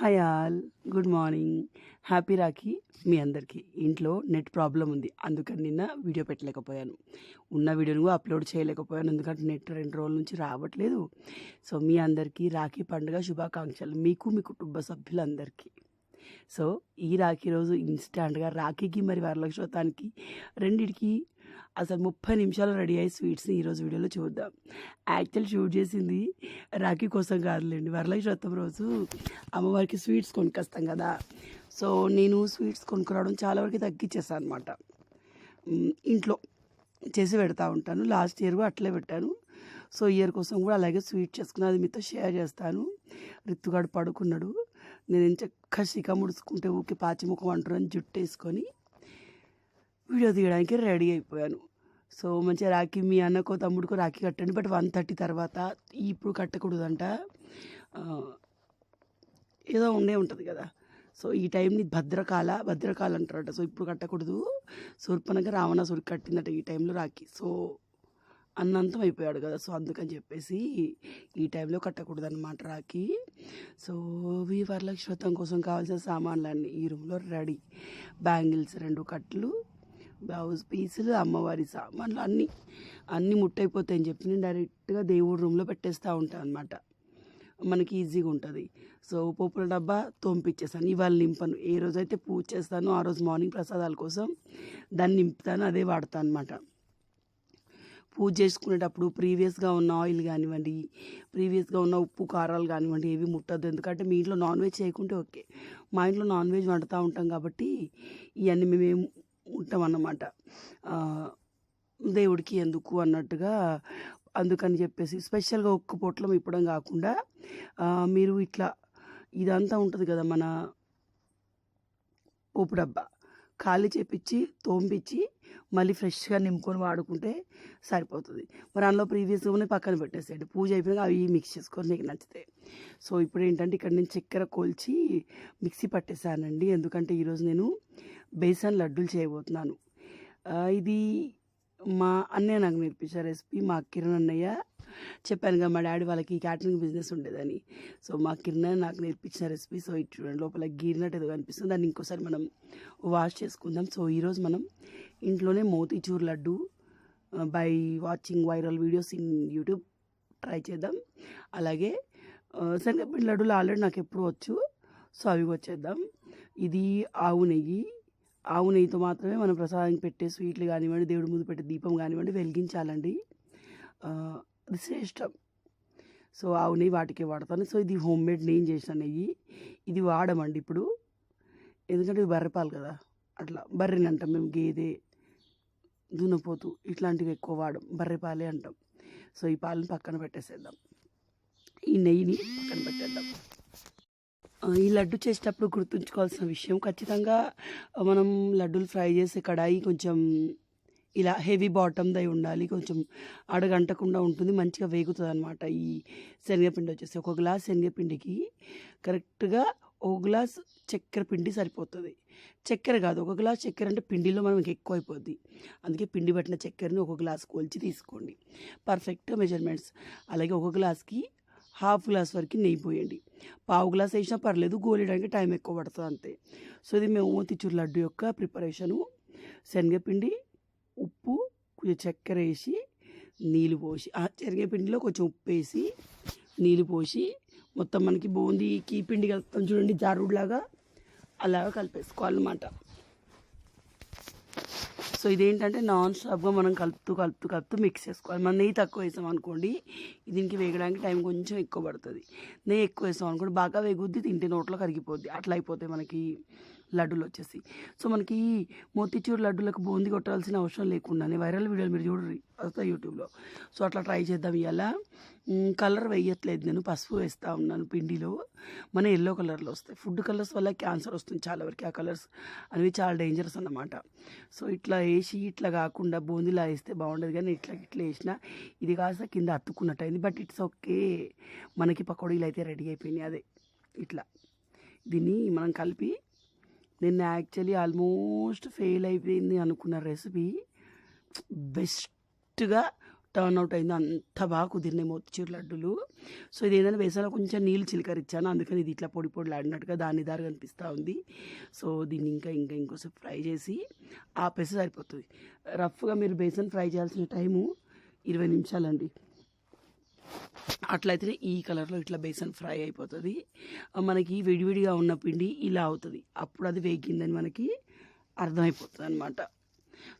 Hi all good morning. Happy Rakhi మీ అందరికీ. ఇంట్లో net problem ఉంది అందుకని నిన్న వీడియో పెట్టలేకపోయాను. ఉన్న వీడియోను కూడా అప్లోడ్ చేయలేకపోయాను ఎందుకంటే నెట్ రెండు రోజుల నుంచి రావట్లేదు. సో మీ అందరికీ రాఖీ పండుగ శుభాకాంక్షలు మీకు మీ కుటుంబ సభ్యులందరికీ. సో ఈ రాఖీ రోజు ఇన్స్టాంట్గా రాఖీకి మరి వరలక్షోతానికి రెండిటికి అసలు ముప్పై నిమిషాలు రెడీ అయ్యి స్వీట్స్ని ఈరోజు వీడియోలో చూద్దాం. యాక్చువల్ షూట్ చేసింది రాఖీ కోసం కాదులేండి వరలక్ష్మి వ్రతం రోజు అమ్మవారికి స్వీట్స్ కొనుకొస్తాం కదా. సో నేను స్వీట్స్ కొనుక్కురావడం చాలా వరకు తగ్గించేస్తాను అనమాట ఇంట్లో చేసి పెడతా ఉంటాను లాస్ట్ ఇయర్ కూడా అట్లే పెట్టాను. సో ఇయర్ కోసం కూడా అలాగే స్వీట్ చేసుకుని అది మీతో షేర్ చేస్తాను. రిత్తుగాడు పడుకున్నాడు నేను చక్క శిఖ ముడుచుకుంటే ఊకి పాచిముఖం అని జుట్టు వేసుకొని వీడియో తీయడానికి రెడీ అయిపోయాను. సో మంచిగా రాఖీ మీ అన్నకో తమ్ముడికో రాఖీ కట్టండి. బట్ వన్ థర్టీ తర్వాత ఇప్పుడు కట్టకూడదంట. ఏదో ఉండే ఉంటుంది కదా. సో ఈ టైంని భద్రకాల భద్రకాల అంటారట. సో ఇప్పుడు కట్టకూడదు. సూర్పనగా రావణాసురికి కట్టిందట ఈ టైంలో రాఖీ. సో అన్నంతం అయిపోయాడు కదా. సో అందుకని చెప్పేసి ఈ టైంలో కట్టకూడదు అనమాట రాఖీ. సో వి వరలక్ష్మతం కోసం కావాల్సిన సామాన్లన్నీ ఈ రూమ్లో రెడీ. బ్యాంగిల్స్ రెండు కట్లు. బ్లౌజ్ పీసులు అమ్మవారి సామాన్లు అన్నీ అన్నీ ముట్టయిపోతాయని చెప్పి నేను డైరెక్ట్గా దేవుడి రూమ్లో పెట్టేస్తూ ఉంటాను అనమాట మనకి ఈజీగా ఉంటుంది. సో పోపుల డబ్బా తోంపిచ్చేస్తాను ఇవాళ నింపను. ఏ రోజైతే పూజ చేస్తానో ఆ రోజు మార్నింగ్ ప్రసాదాల కోసం దాన్ని నింపుతాను అదే వాడతాను అనమాట పూజ చేసుకునేటప్పుడు ప్రీవియస్గా ఉన్న ఆయిల్ కానివ్వండి ప్రీవియస్గా ఉన్న ఉప్పు కారాలు కానివ్వండి ఏవి ముట్టద్దు. ఎందుకంటే మీ ఇంట్లో నాన్ వెజ్ చేయకుంటే ఓకే. మా ఇంట్లో నాన్ వెజ్ వండుతూ ఉంటాం కాబట్టి ఇవన్నీ మేము ఉంటాం అన్నమాట దేవుడికి ఎందుకు అన్నట్టుగా అందుకని చెప్పేసి స్పెషల్గా ఒక్క పొట్లం ఇప్పడం కాకుండా మీరు ఇట్లా ఇదంతా ఉంటుంది కదా మన పోపు డబ్బా. ఖాళీ చేపించి తోంపించి మళ్ళీ ఫ్రెష్గా నింపుకొని వాడుకుంటే సరిపోతుంది. మరి అందులో ప్రీవియస్గా పక్కన పెట్టేసేయండి. పూజ అయిపోయినాక అవి మిక్స్ చేసుకొని మీకు నచ్చితే. సో ఇప్పుడు ఏంటంటే ఇక్కడ నేను చక్కెర కోల్చి మిక్సీ పట్టేశానండి ఎందుకంటే ఈరోజు నేను బేసన్ లడ్డూలు చేయబోతున్నాను. ఇది మా అన్నయ్య నాకు నేర్పించారు రెసిపీ. మా కిరణ్ అన్నయ్య చెప్పాను కదా మా డాడీ వాళ్ళకి క్యాటరింగ్ బిజినెస్ ఉండేదని. సో మా కిరణ్ నాకు నేర్పించిన రెసిపీ. సో ఇటు చూడండి లోపల గీరినట్టు ఏదో కనిపిస్తుంది. దాన్ని ఇంకోసారి మనం వాష్ చేసుకుందాం. సో ఈరోజు మనం ఇంట్లోనే motichoor laddu by watching viral videos in YouTube try చేద్దాం. అలాగే శనగపిండి లడ్డూలు ఆల్రెడీ నాకు ఎప్పుడు వచ్చు సో అవి వచ్చేద్దాం ఇది ఆవు నెయ్యి ఆవు నెయ్యితో మాత్రమే మనం ప్రసాదం పెట్టే స్వీట్లు కానివ్వండి దేవుడి ముందు పెట్టే దీపం కానివ్వండి వెలిగించాలండి. అది శ్రేష్టం సో ఆవు నెయ్యి వాటికే వాడతాను. సో ఇది హోమ్ మేడ్ నేను చేసిన నెయ్యి. ఇది వాడమండి ఇప్పుడు. ఎందుకంటే ఇవి బర్రెపాలు కదా. అట్లా బర్రెని అంటాం మేము గేదె దున్నపోతు ఇట్లాంటివి ఎక్కువ వాడం. బర్రెపాలే అంటాం. సో ఈ పాలను పక్కన పెట్టేసేద్దాం. ఈ నెయ్యిని పక్కన పెట్టేద్దాం. ఈ లడ్డు చేసేటప్పుడు గుర్తుంచుకోవాల్సిన విషయం ఖచ్చితంగా మనం లడ్డూలు ఫ్రై చేసే కడాయి కొంచెం ఇలా హెవీ బాటమ్ దై ఉండాలి కొంచెం అడగంటకుండా ఉంటుంది మంచిగా వేగుతుంది అనమాట ఈ శనగపిండి వచ్చేసి ఒక గ్లాస్ శనగపిండికి కరెక్ట్గా ఒక గ్లాస్ చక్కెర పిండి సరిపోతుంది. చక్కెర కాదు ఒక గ్లాస్ చక్కెర అంటే పిండిలో మనకి ఎక్కువ అయిపోద్ది. అందుకే పిండి పట్టిన చక్కెరని ఒక గ్లాస్ కోల్చి తీసుకోండి. Perfect measurements. అలాగే ఒక గ్లాస్కి హాఫ్ గ్లాస్ వరకు నెయ్యి పోయండి. పావు గ్లాస్ వేసినా పర్లేదు గోలేయడానికి టైం ఎక్కువ పడుతుంది అంతే. సో ఇది మేము మోతిచూరు లడ్డు యొక్క ప్రిపరేషను. శనగపిండి ఉప్పు కొంచెం చక్కెర వేసి నీళ్ళు పోసి ఆ శనగపిండిలో కొంచెం ఉప్పు వేసి నీళ్ళు పోసి మొత్తం మనకి బూందీకి పిండి కలుపుతాం చూడండి జారుడులాగా అలాగా కలిపేసుకోవాలన్నమాట. సో ఇదేంటంటే నాన్ స్టాప్గా మనం కలుపుతూ కలుపుతూ కలుపుతూ మిక్స్ చేసుకోవాలి. మనం నెయ్యి తక్కువ వేసాం అనుకోండి దీనికి వేగడానికి టైం కొంచెం ఎక్కువ పడుతుంది. నెయ్యి ఎక్కువ వేసాం అనుకోండి బాగా వేగుద్ది తింటే నోట్లో కరిగిపోద్ది. అట్లా అయిపోతాయి మనకి లడ్డూలు వచ్చేసి. సో మనకి మోతిచూర్ లడ్డూలకు బూందీ కొట్టాల్సిన అవసరం లేకుండానే వైరల్ వీడియోలు మీరు చూడరు వస్తాయి యూట్యూబ్లో. సో అట్లా ట్రై చేద్దాం ఇవాళ కలర్ వేయట్లేదు నేను పసుపు వేస్తూ ఉన్నాను పిండిలో. మన ఎల్లో కలర్లో వస్తాయి. ఫుడ్ కలర్స్ వల్ల క్యాన్సర్ వస్తుంది చాలా వరకు ఆ కలర్స్ అనేవి చాలా డేంజరస్ అన్నమాట. సో ఇట్లా వేసి ఇట్లా కాకుండా బూందీలా వేస్తే బాగుండదు కానీ ఇట్లా ఇట్లా వేసినా ఇది కాస్త కింద అతుక్కున్నట్టు అయింది బట్ ఇట్స్ ఓకే. మనకి పకోడీలు అయితే రెడీ అయిపోయినాయి అదే. ఇట్లా. దీన్ని మనం కలిపి నిన్న యాక్చువల్లీ ఆల్మోస్ట్ ఫెయిల్ అయిపోయింది అనుకున్న రెసిపీ బెస్ట్గా టర్న్ అవుట్ అయింది. అంత బాగా కుదిరినాయి మోతిచూరు లడ్డులు. సో ఇది ఏంటంటే వేసాలో కొంచెం నీళ్ళు చిలకరిచ్చాను. అందుకని ఇది ఇట్లా పొడి పొడి ఆడినట్టుగా దాని దారి కనిపిస్తూ ఉంది. సో దీన్ని ఇంకా ఇంకా ఇంకోసేపు ఫ్రై చేసి ఆపేసి సరిపోతుంది. రఫ్గా మీరు బేసన్ ఫ్రై చేయాల్సిన టైము ఇరవై నిమిషాలండి. అట్లయితే ఈ కలర్లో ఇట్లా బేసన్ ఫ్రై అయిపోతుంది. మనకి విడివిడిగా ఉన్న పిండి ఇలా అవుతుంది. అప్పుడు అది వేగిందని మనకి అర్థమైపోతుంది అనమాట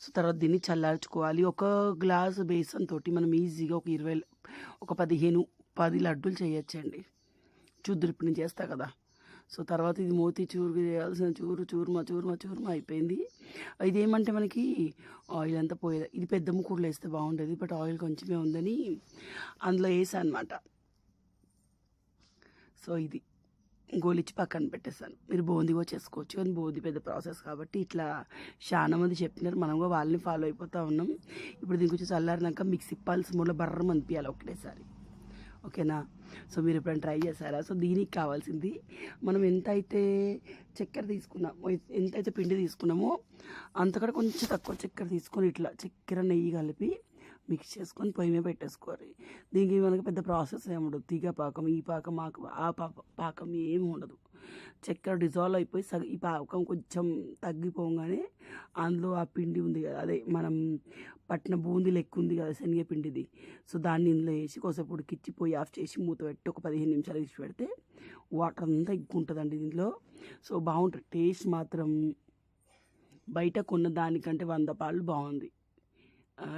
సో తర్వాత దీన్ని చల్లార్చుకోవాలి. ఒక గ్లాస్ బేసన్ తోటి మనం ఈజీగా ఒక ఇరవై ఒక పదిహేను పది లడ్డూలు చేయొచ్చండి. చూద్దురు ఇప్పుడు నేను చేస్తా కదా. సో తర్వాత ఇది మోతి చూరు చేయాల్సిన చూరు చూరుమా చూరుమా చూరుమా అయిపోయింది. ఇది ఏమంటే మనకి ఆయిల్ అంతా పోయేది ఇది పెద్ద ముక్కుడులో వేస్తే బాగుండేది బట్ ఆయిల్ కొంచెమే ఉందని అందులో వేసా అనమాట సో ఇది గోలిచ్చి పక్కన పెట్టేశాను. మీరు బూందీ కూడా చేసుకోవచ్చు కానీ బూందీ పెద్ద ప్రాసెస్ కాబట్టి ఇట్లా చాలా మంది చెప్పినారు. మనం కూడా వాళ్ళని ఫాలో అయిపోతూ ఉన్నాం. ఇప్పుడు దీనికి వచ్చి చల్లారినాక మిక్సీ పల్స్ మూల బర్రం అనిపించాలి ఒకటేసారి ఓకేనా? సో మీరు ఎప్పుడైనా ట్రై చేశారా? సో దీనికి కావాల్సింది మనం ఎంత అయితే చక్కెర తీసుకున్నామో ఎంత అయితే పిండి తీసుకున్నామో అంతకంటే కొంచెం తక్కువ చక్కెర తీసుకొని ఇట్లా చక్కెర నెయ్యి కలిపి మిక్స్ చేసుకొని పొయ్యి మీద పెట్టేసుకోవాలి. దీనికి మనకి పెద్ద ప్రాసెస్ ఏమి ఉండదు. తీగ పాకం ఈ పాకం ఆకు ఆ పాప పాకం ఏమి ఉండదు. చక్కెర డిజాల్వ్ అయిపోయి సగ ఈ పాకం కొంచెం తగ్గిపోగానే అందులో ఆ పిండి ఉంది కదా అదే మనం పట్టిన బూంది లెక్క ఉంది కదా శనగ పిండిది. సో దాన్ని ఇందులో వేసి కొసేపు ఉడికిచ్చి పొయ్యి ఆఫ్ చేసి మూత పెట్టి ఒక పదిహేను నిమిషాలు ఇచ్చి పెడితే వాటర్ అంతా ఇగ్గుంటుందండి దీంట్లో సో బాగుంటుంది. టేస్ట్ మాత్రం బయట కొన్న దానికంటే వంద పాలు బాగుంది.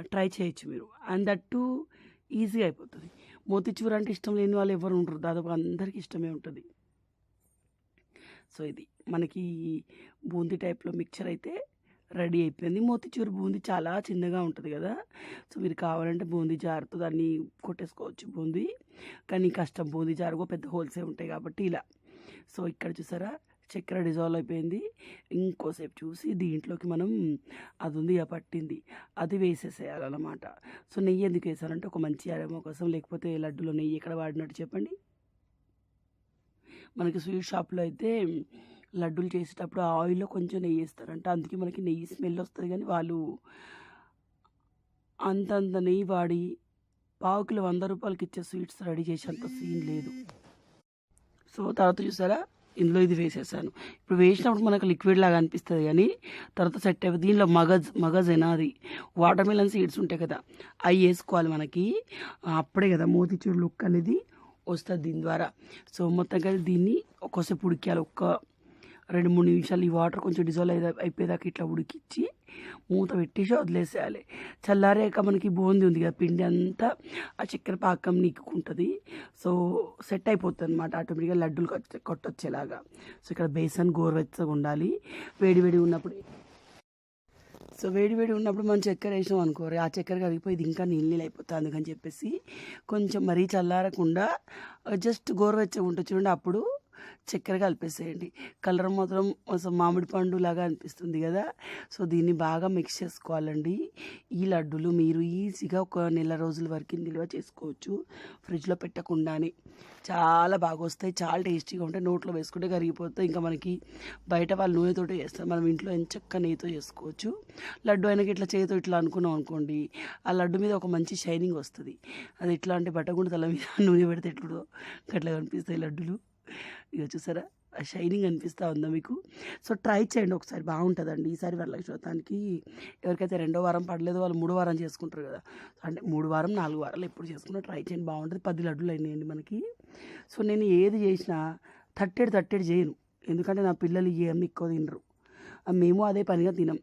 ట్రై చేయొచ్చు మీరు. అండ్ దట్టు ఈజీగా అయిపోతుంది. మోతిచూర అంటే ఇష్టం లేని వాళ్ళు ఎవరు ఉండరు. దాదాపు అందరికీ ఇష్టమే ఉంటుంది. సో ఇది మనకి బూందీ టైప్లో మిక్చర్ అయితే రెడీ అయిపోయింది. మోతిచూరు బూందీ చాలా చిన్నగా ఉంటుంది కదా. సో మీరు కావాలంటే బూందీ జారుతో దాన్ని కొట్టేసుకోవచ్చు బూందీ. కానీ కష్టం బూందీ జారుకో పెద్ద హోల్సే ఉంటాయి కాబట్టి ఇలా. సో ఇక్కడ చూసారా? చక్కెర డిజాల్వ్ అయిపోయింది. ఇంకోసేపు చూసి దీంట్లోకి మనం అది ఉంది పట్టింది. అది వేసేసేయాలన్నమాట. సో నెయ్యి ఎందుకు వేసారంటే ఒక మంచి ఆరోగ్యం కోసం లేకపోతే లడ్డులో నెయ్యి ఎక్కడ వాడినట్టు చెప్పండి? మనకి స్వీట్ షాప్లో అయితే లడ్డూలు చేసేటప్పుడు ఆ ఆయిల్లో కొంచెం నెయ్యి వేస్తారంట. అందుకే మనకి నెయ్యి స్మెల్ వస్తుంది కానీ వాళ్ళు అంతంత నెయ్యి వాడి పావుకిలో వంద రూపాయలకి ఇచ్చే స్వీట్స్ రెడీ చేసేంత సీన్ లేదు. సో తర్వాత చూసారా? ఇందులో ఇది వేసేసాను. ఇప్పుడు వేసినప్పుడు మనకు లిక్విడ్ లాగా అనిపిస్తుంది కానీ తర్వాత సెట్ అయిపోయి దీనిలో మగజ్ మగజ్ అది. వాటర్ మిలన్ సీడ్స్ ఉంటాయి కదా అవి వేసుకోవాలి మనకి. అప్పుడే కదా మోతిచూర్ లుక్ అనేది వస్తుంది దీని ద్వారా. సో మొత్తం కలిసి దీన్ని ఒక్కోసేపు ఉడికేయాలి. ఒక్క రెండు మూడు నిమిషాలు ఈ వాటర్ కొంచెం డిజాల్వ్ అయ్యే అయిపోయేదాకా ఇట్లా ఉడికిచ్చి మూత పెట్టేసి వదిలేసేయాలి. చల్లారాక మనకి బూంది ఉంది కదా పిండి అంతా ఆ చక్కెర పాకం నీకుంటుంది సో సెట్ అయిపోతుంది అనమాట ఆటోమేటిక్గా లడ్డూలు కొట్టొచ్చేలాగా. సో ఇక్కడ బేసన్ గోరువెచ్చగా ఉండాలి. వేడి వేడి ఉన్నప్పుడు సో వేడి వేడి ఉన్నప్పుడు మనం చక్కెర వేసాం అనుకోరు ఆ చక్కెర కరిగిపోయి ఇది ఇంకా నీళ్ళు నీళ్ళు అయిపోతుంది అందుకని చెప్పేసి కొంచెం మరీ చల్లారకుండా జస్ట్ గోరువెచ్చగా ఉంటుంది చూడండి అప్పుడు చక్కెర కలిపేసేయండి. కలర్ మాత్రం అసలు మామిడి పండు లాగా అనిపిస్తుంది కదా. సో దీన్ని బాగా మిక్స్ చేసుకోవాలండి. ఈ లడ్డూలు మీరు ఈజీగా ఒక నెల రోజుల వరకు నిల్వ చేసుకోవచ్చు. ఫ్రిడ్జ్లో పెట్టకుండానే. చాలా బాగా వస్తాయి చాలా టేస్టీగా ఉంటాయి. నోట్లో వేసుకుంటే కరిగిపోతాయి. ఇంకా మనకి బయట వాళ్ళు నూనెతో చేస్తారు. మనం ఇంట్లో ఎంత చక్క నెయ్యితో చేసుకోవచ్చు. లడ్డు అయినకి ఇట్లా చేతితో ఇట్లా అనుకున్నాం అనుకోండి ఆ లడ్డు మీద ఒక మంచి షైనింగ్ వస్తుంది. అది ఎట్లా అంటే బట్టగుండు తల మీద నూనె పెడితే ఎట్లుడో అట్లా కనిపిస్తాయి లడ్డులు. ఇక చూసారా? ఆ షైనింగ్ అనిపిస్తూ ఉందా మీకు? సో ట్రై చేయండి ఒకసారి బాగుంటుందండి. ఈసారి వరలక్ష్మి వ్రతానికి ఎవరికైతే రెండో వారం పడలేదు వాళ్ళు మూడో వారం చేసుకుంటారు కదా. అంటే మూడు వారం నాలుగు వారాలు ఎప్పుడు చేసుకున్నా ట్రై చేయండి బాగుంటుంది. పది లడ్డులు అయినాయండి మనకి. సో నేను ఏది చేసినా తట్టెడు తట్టెడు చేయను. ఎందుకంటే నా పిల్లలు ఏం ఎక్కువ తినరు. మేము అదే పనిగా తినం.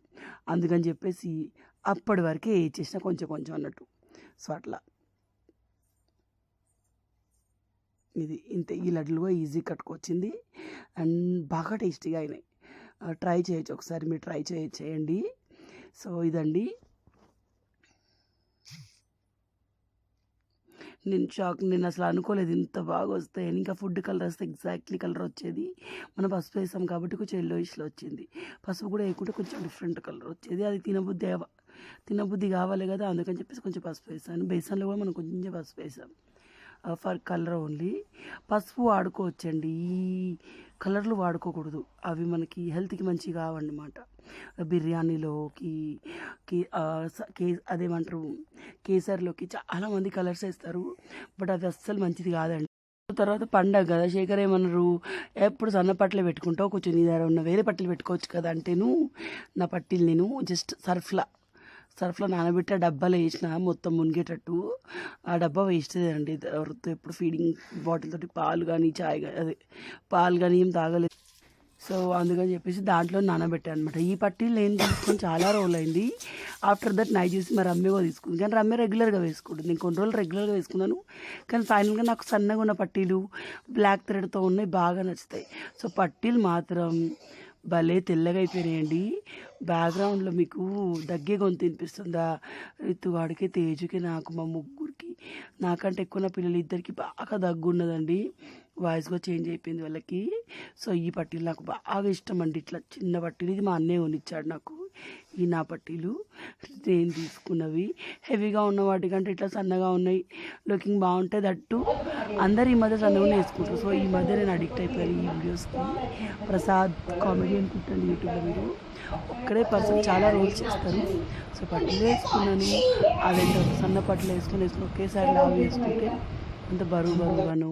అందుకని చెప్పేసి అప్పటి వరకే ఏ చేసినా కొంచెం కొంచెం అన్నట్టు. సో అట్లా. ఇది ఇంత. ఈ లడ్డులు కూడా ఈజీ కట్టుకొచ్చింది. అండ్ బాగా టేస్టీగా అయినాయి. ట్రై చేయొచ్చు ఒకసారి మీరు ట్రై చేయ చేయండి. సో ఇదండి. నేను షాక్ నేను అసలు అనుకోలేదు ఇంత బాగా వస్తాయని. ఇంకా ఫుడ్ కలర్ వస్తే ఎగ్జాక్ట్లీ కలర్ వచ్చేది. మన పసుపు వేసాం కాబట్టి కొంచెం ఎల్లోయిష్లో వచ్చింది. పసుపు కూడా వేయకుంటే కొంచెం డిఫరెంట్ కలర్ వచ్చేది. అది తినబుద్ధి తినబుద్ధి కావాలి కదా అందుకని చెప్పేసి కొంచెం పసుపు వేసాను. బేసన్లో కూడా మనం కొంచెం పసుపు వేసాం. ఫర్ కలర్ ఓన్లీ పసుపు వాడుకోవచ్చండి. ఈ కలర్లు వాడుకోకూడదు. అవి మనకి హెల్త్కి మంచిగా కావన్నమాట. బిర్యానీలోకి కే కే అదేమంటారు కేసరిలోకి చాలామంది కలర్స్ వేస్తారు. బట్ అది అస్సలు మంచిది కాదండి. తర్వాత పండగ కదా శేఖర్ ఏమన్నారు? ఎప్పుడు సన్న పట్టలు పెట్టుకుంటావు కొంచెం నీ దగ్గర ఉన్న వేరే పట్టలు పెట్టుకోవచ్చు కదా అంటేను నా పట్టీలు నేను జస్ట్ సర్ఫ్లా సర్ఫ్లో నానబెట్టి ఆ డబ్బాలో వేసిన మొత్తం మునిగేటట్టు. ఆ డబ్బా వేస్ట్ అండి ఎవరితో ఎప్పుడు ఫీడింగ్ బాటిల్ తోటి పాలు కానీ చాయ్ కానీ అదే పాలు కానీ ఏం తాగలేదు. సో అందుకని చెప్పేసి దాంట్లో నానబెట్టాను అనమాట ఈ పట్టీలు నేను తీసుకొని చాలా రోజులు అయింది ఆఫ్టర్ దట్ నైట్ చూసి మా రమ్య కూడా తీసుకుంది. కానీ రమ్య రెగ్యులర్గా వేసుకుంటుంది. నేను కొన్ని రోజులు రెగ్యులర్గా వేసుకున్నాను. కానీ ఫైనల్గా నాకు సన్నగా ఉన్న పట్టీలు బ్లాక్ థ్రెడ్తో ఉన్నాయి బాగా నచ్చుతాయి. సో పట్టీలు మాత్రం భలే తెల్లగా అయిపోయినాయండి. బ్యాక్గ్రౌండ్లో మీకు దగ్గే గొంతు వినిపిస్తుందా? రితుగాడికి తేజుకి నాకు మా ముగ్గురికి నాకంటే ఎక్కువ నా పిల్లలు ఇద్దరికి బాగా దగ్గు ఉన్నదండి వాయిస్ కూడా చేంజ్ అయిపోయింది వాళ్ళకి. సో ఈ పట్టీలు నాకు బాగా ఇష్టం అండి. ఇట్లా చిన్న పట్టీలు. ఇది మా అన్నయ్య కొనిచ్చాడు నాకు. ఈ నా పట్టీలు. నేను తీసుకున్నవి. హెవీగా ఉన్న వాటికంటే ఇట్లా సన్నగా ఉన్నాయి. లుకింగ్ బాగుంటుంది దట్టు. అందరు ఈ మధ్య సన్నగా వేసుకుంటారు. సో ఈ మధ్య నేను అడిక్ట్ అయిపోయాను ఈ వీడియోస్కి. ప్రసాద్ కామెడీ అనుకుంటాను యూట్యూబ్లో మీరు. ఒక్కడే పర్సన్ చాలా రోల్స్ చేస్తారు. సో పట్టీలు వేసుకున్నాను. అదేంటో సన్న పట్టీలు వేసుకుని వేసుకుని ఒకేసారి లావు వేసుకుంటే అంత బరువు బరువుగాను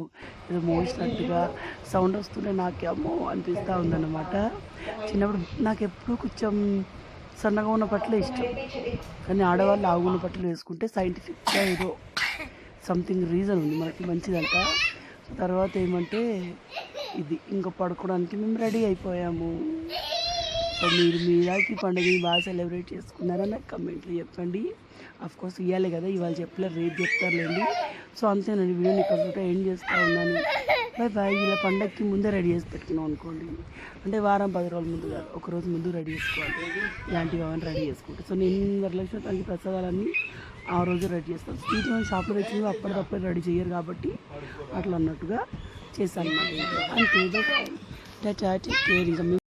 ఏదో మోసినట్టుగా సౌండ్ వస్తుంటే నాకేమో అనిపిస్తూ ఉందన్నమాట. చిన్నప్పుడు నాకు ఎప్పుడు కొంచెం సన్నగా ఉన్న బట్టలే ఇష్టం. కానీ ఆడవాళ్ళు ఆగున్న బట్టలు వేసుకుంటే సైంటిఫిక్గా ఏదో సంథింగ్ రీజన్ ఉంది మనకి మంచిదంట. తర్వాత ఏమంటే ఇది ఇంకా పడుకోవడానికి మేము రెడీ అయిపోయాము. సో మీరు మీరాకి పండుగని బాగా సెలబ్రేట్ చేసుకున్నారని నాకు కమెంట్లో చెప్పండి. అఫ్ కోర్స్ ఇవ్వాలి కదా ఇవాళ చెప్పలేరు రేపు చెప్తారులేండి. సో అంతేనండి వీడియోని ఇక్కడ ఎండ్ చేస్తూ ఉన్నాను. బై బాయ్ ఇలా పండగకి ముందే రెడీ చేసి పెట్టుకున్నాం అనుకోండి. అంటే వారం పది రోజుల ముందు కాదు ఒక రోజు ముందు రెడీ చేసుకోవాలి. ఇలాంటివి అవన్నీ రెడీ చేసుకుంటాం. సో నేను వరలక్ష్మి తనకి ప్రసాదాలన్నీ ఆ రోజు రెడీ చేస్తాను. స్వీట్ మనం షాప్లో తెచ్చినవి అప్పటికప్పుడు రెడీ చేయరు కాబట్టి అట్లా అన్నట్టుగా చేశాను అన్నమాట. అంతే కేర్ ఇంకా